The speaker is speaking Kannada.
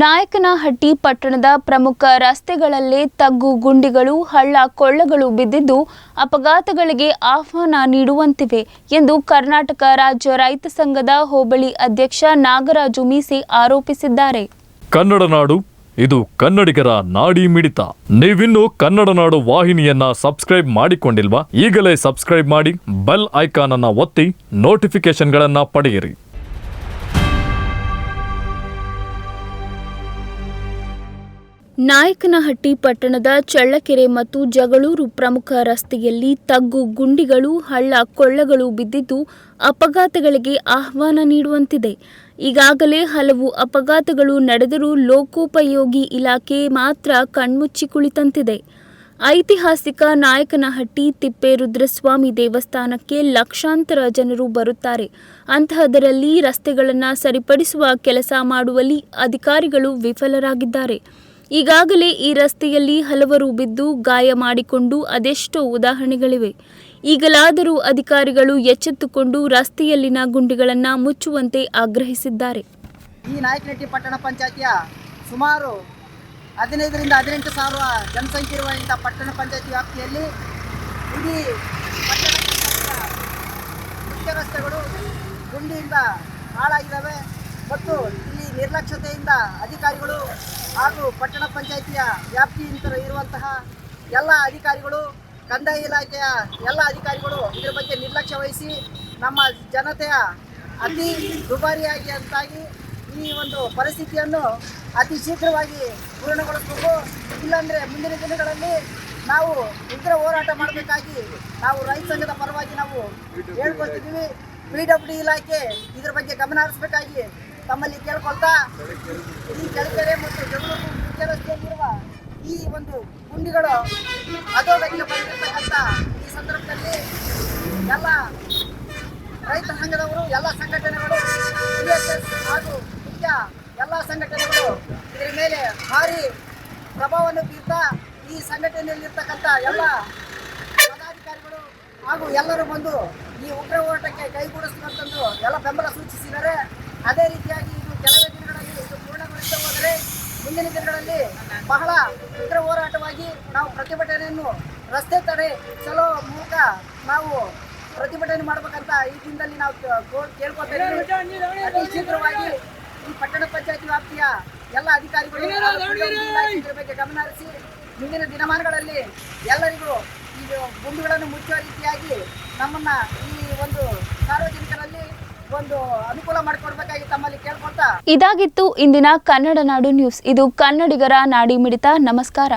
ನಾಯಕನಹಟ್ಟಿ ಪಟ್ಟಣದ ಪ್ರಮುಖ ರಸ್ತೆಗಳಲ್ಲಿ ತಗ್ಗು ಗುಂಡಿಗಳು, ಹಳ್ಳ ಕೊಳ್ಳಗಳು ಬಿದ್ದಿದ್ದು ಅಪಘಾತಗಳಿಗೆ ಆಹ್ವಾನ ನೀಡುವಂತಿವೆ ಎಂದು ಕರ್ನಾಟಕ ರಾಜ್ಯ ರೈತ ಸಂಘದ ಹೋಬಳಿ ಅಧ್ಯಕ್ಷ ನಾಗರಾಜು ಮೀಸೆ ಆರೋಪಿಸಿದ್ದಾರೆ. ಕನ್ನಡ ನಾಡು, ಇದು ಕನ್ನಡಿಗರ ನಾಡಿ ಮಿಡಿತ. ನೀವಿನ್ನು ಕನ್ನಡ ನಾಡು ವಾಹಿನಿಯನ್ನ ಸಬ್ಸ್ಕ್ರೈಬ್ ಮಾಡಿಕೊಂಡಿಲ್ವಾ? ಈಗಲೇ ಸಬ್ಸ್ಕ್ರೈಬ್ ಮಾಡಿ, ಬೆಲ್ ಐಕಾನ್ ಅನ್ನ ಒತ್ತಿ ನೋಟಿಫಿಕೇಶನ್ಗಳನ್ನ ಪಡೆಯಿರಿ. ನಾಯಕನಹಟ್ಟಿ ಪಟ್ಟಣದ ಚಳ್ಳಕೆರೆ ಮತ್ತು ಜಗಳೂರು ಪ್ರಮುಖ ರಸ್ತೆಯಲ್ಲಿ ತಗ್ಗು ಗುಂಡಿಗಳು, ಹಳ್ಳ ಕೊಳ್ಳಗಳು ಬಿದ್ದಿದ್ದು ಅಪಘಾತಗಳಿಗೆ ಆಹ್ವಾನ ನೀಡುವಂತಿದೆ. ಈಗಾಗಲೇ ಹಲವು ಅಪಘಾತಗಳು ನಡೆದರೂ ಲೋಕೋಪಯೋಗಿ ಇಲಾಖೆ ಮಾತ್ರ ಕಣ್ಮುಚ್ಚಿ ಕುಳಿತಂತಿದೆ. ಐತಿಹಾಸಿಕ ನಾಯಕನಹಟ್ಟಿ ತಿಪ್ಪೇರುದ್ರಸ್ವಾಮಿ ದೇವಸ್ಥಾನಕ್ಕೆ ಲಕ್ಷಾಂತರ ಜನರು ಬರುತ್ತಾರೆ. ಅಂತಹದರಲ್ಲಿ ರಸ್ತೆಗಳನ್ನು ಸರಿಪಡಿಸುವ ಕೆಲಸ ಮಾಡುವಲ್ಲಿ ಅಧಿಕಾರಿಗಳು ವಿಫಲರಾಗಿದ್ದಾರೆ. ಈಗಾಗಲೇ ಈ ರಸ್ತೆಯಲ್ಲಿ ಹಲವರು ಬಿದ್ದು ಗಾಯ ಮಾಡಿಕೊಂಡು ಅದೆಷ್ಟೋ ಉದಾಹರಣೆಗಳಿವೆ. ಈಗಲಾದರೂ ಅಧಿಕಾರಿಗಳು ಎಚ್ಚೆತ್ತುಕೊಂಡು ರಸ್ತೆಯಲ್ಲಿನ ಗುಂಡಿಗಳನ್ನು ಮುಚ್ಚುವಂತೆ ಆಗ್ರಹಿಸಿದ್ದಾರೆ. ಈ ನಾಯಕನಹಟ್ಟಿ ಪಟ್ಟಣ ಪಂಚಾಯತಿಯ ಸುಮಾರು ಹದಿನೈದರಿಂದ ಹದಿನೆಂಟು ಸಾವಿರ ಜನಸಂಖ್ಯೆ ಇರುವ ಇಂಥ ಪಟ್ಟಣ ಪಂಚಾಯತಿ ವ್ಯಾಪ್ತಿಯಲ್ಲಿ ಇಡೀ ಪಟ್ಟಣ ಮುಖ್ಯ ರಸ್ತೆಗಳು ಗುಂಡಿಯಿಂದ ಹಾಳಾಗಿದ್ದಾವೆ. ಮತ್ತು ನಿರ್ಲಕ್ಷ್ಯತೆಯಿಂದ ಅಧಿಕಾರಿಗಳು ಹಾಗೂ ಪಟ್ಟಣ ಪಂಚಾಯಿತಿಯ ವ್ಯಾಪ್ತಿಯಿಂದ ಇರುವಂತಹ ಎಲ್ಲ ಅಧಿಕಾರಿಗಳು, ಕಂದಾಯ ಇಲಾಖೆಯ ಎಲ್ಲ ಅಧಿಕಾರಿಗಳು ಇದರ ಬಗ್ಗೆ ನಿರ್ಲಕ್ಷ್ಯ ವಹಿಸಿ ನಮ್ಮ ಜನತೆಯ ಅತಿ ದುಬಾರಿಯಾಗಿ ಅಂತಾಗಿ ಈ ಒಂದು ಪರಿಸ್ಥಿತಿಯನ್ನು ಅತಿ ಶೀಘ್ರವಾಗಿ ಪೂರ್ಣಗೊಳಿಸಬೇಕು. ಇಲ್ಲಾಂದರೆ ಮುಂದಿನ ದಿನಗಳಲ್ಲಿ ನಾವು ಉಗ್ರ ಹೋರಾಟ ಮಾಡಬೇಕಾಗಿ ನಾವು ರೈತ ಸಂಘದ ಪರವಾಗಿ ನಾವು ಹೇಳ್ಕೊಳ್ತಿದ್ದೀವಿ. ಪಿ ಡಬ್ಲ್ಯೂ ಇಲಾಖೆ ಇದರ ಬಗ್ಗೆ ಗಮನ ಹರಿಸಬೇಕಾಗಿ ತಮ್ಮಲ್ಲಿ ಕೇಳ್ಕೊಳ್ತಾ, ಈ ಕೆಳಗಡೆ ಮತ್ತು ರಸ್ತೆಯಲ್ಲಿರುವ ಈ ಒಂದು ಗುಂಡಿಗಳು ಅಧೋಗತಿಗೆ ಬಂದಿರತಕ್ಕಂಥ ಈ ಸಂದರ್ಭದಲ್ಲಿ ಎಲ್ಲ ರೈತ ಸಂಘದವರು, ಎಲ್ಲ ಸಂಘಟನೆಗಳು ಹಾಗೂ ಮುಖ್ಯ ಎಲ್ಲ ಸಂಘಟನೆಗಳು ಇದರ ಮೇಲೆ ಭಾರಿ ಪ್ರಭಾವವನ್ನು ಬೀರ್ತಾ ಈ ಸಂಘಟನೆಯಲ್ಲಿರ್ತಕ್ಕಂಥ ಎಲ್ಲ ಪದಾಧಿಕಾರಿಗಳು ಹಾಗೂ ಎಲ್ಲರೂ ಬಂದು ಈ ಉಗ್ರ ಹೋರಾಟಕ್ಕೆ ಕೈಗೂಡಿಸುವಂತಂದು ಎಲ್ಲ ಬೆಂಬಲ ಸೂಚಿಸಿದ್ದಾರೆ. ಅದೇ ರೀತಿಯಾಗಿ ಇದು ಕೆಲವೇ ದಿನಗಳಲ್ಲಿ ಇದು ಪೂರ್ಣಗೊಳಿಸದೆ ಹೋದರೆ ಮುಂದಿನ ದಿನಗಳಲ್ಲಿ ಬಹಳ ಉಗ್ರ ಹೋರಾಟವಾಗಿ ನಾವು ಪ್ರತಿಭಟನೆಯನ್ನು ರಸ್ತೆ ತಡೆ ಚಲೋ ಮೂಲಕ ನಾವು ಪ್ರತಿಭಟನೆ ಮಾಡಬೇಕಂತ ಈ ದಿನದಲ್ಲಿ ನಾವು ಕೇಳ್ಕೊತಾ ಅತಿ ಶೀಘ್ರವಾಗಿ ಈ ಪಟ್ಟಣ ಪಂಚಾಯತ್ ವ್ಯಾಪ್ತಿಯ ಎಲ್ಲ ಅಧಿಕಾರಿಗಳು ಇದ್ರ ಬಗ್ಗೆ ಗಮನ ಹರಿಸಿ ಮುಂದಿನ ದಿನಮಾನಗಳಲ್ಲಿ ಎಲ್ಲರಿಗೂ ಈ ಗುಂಡುಗಳನ್ನು ಮುಚ್ಚುವ ರೀತಿಯಾಗಿ ನಮ್ಮನ್ನ ಈ ಒಂದು ಸಾರ್ವಜನಿಕರಲ್ಲಿ ಒಂದು ಅನುಕೂಲ ಮಾಡಿಕೊಡ್ಬೇಕಾಗಿ ತಮ್ಮಲ್ಲಿ ಕೇಳ್ಕೊಳ್ತಾ. ಇದಾಗಿತ್ತು ಇಂದಿನ ಕನ್ನಡ ನಾಡು ನ್ಯೂಸ್. ಇದು ಕನ್ನಡಿಗರ ನಾಡಿ ಮಿಡಿತ. ನಮಸ್ಕಾರ.